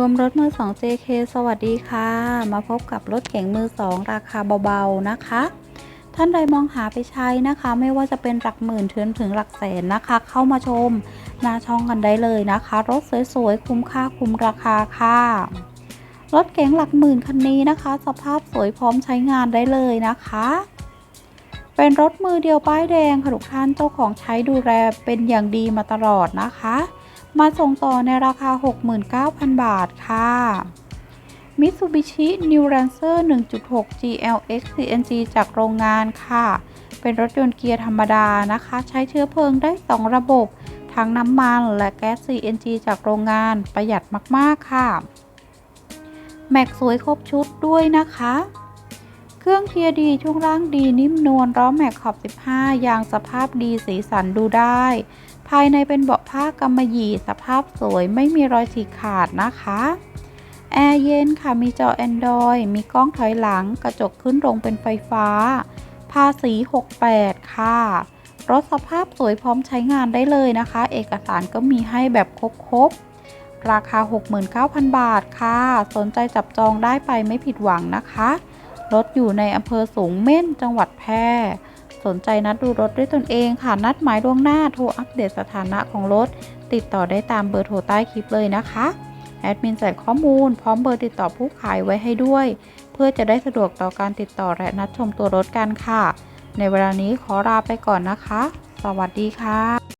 รวมรถมือ 2 JK สวัสดีค่ะ มาพบกับรถเก๋งมือ 2 ราคาเบาๆนะคะ ท่านใดมองหาไปใช้นะคะ ไม่ว่าจะเป็นหลักหมื่นถึงถึงหลักแสนนะคะ เข้ามาชมหน้าช่องกันได้เลยนะคะ รถสวยๆ คุ้มค่าคุ้มราคาค่ะ รถเก๋งหลักหมื่นคันนี้นะคะ สภาพสวยพร้อมใช้งานได้เลยนะคะ เป็นรถมือเดียวป้ายแดงค่ะทุกท่านเจ้าของใช้ดูแลเป็นอย่างดีมาตลอดนะคะ มาส่งต่อในราคา 69,000 บาทค่ะ Mitsubishi New Lancer 1.6 GLX CNG จากโรงงานค่ะ เป็นรถยนต์เกียร์ธรรมดานะคะ ใช้เชื้อเพลิงได้ 2 ระบบ ทั้งน้ำมันและแก๊ส CNG จากโรงงานประหยัดมาก ๆ ค่ะ แม็กสวยครบชุดด้วยนะคะ ครื่องเกียร์ดีช่วงล่างดีนิ่มนวลล้อแม็กขอบ 15 ยางสภาพดีสีสันดูได้ ภายในเป็นเบาะผ้ากำมะหยี่สภาพสวยไม่มีรอยฉีกขาดนะคะ แอร์เย็นค่ะมีจอ Android มีกล้องถอยหลังกระจกขึ้นลงเป็นไฟฟ้า ภาษี 68 ค่ะ รถสภาพสวยพร้อมใช้งานได้เลยนะคะ เอกสารก็มีให้แบบครบๆราคา 69,000 บาทค่ะ สนใจจับจองได้ไปไม่ผิดหวังนะคะ รถอยู่ในอำเภอสูงเม่นจังหวัดแพร่สนใจนัดดูรถด้วยตนเองค่ะ นัดหมายล่วงหน้าโทรอัปเดตสถานะของรถ ติดต่อได้ตามเบอร์โทรใต้คลิปเลยนะคะ แอดมินใส่ข้อมูล พร้อมเบอร์ติดต่อผู้ขายไว้ให้ด้วย เพื่อจะได้สะดวกต่อการติดต่อและนัดชมตัวรถกันค่ะ ในเวลานี้ขอลาไปก่อนนะคะ สวัสดีค่ะ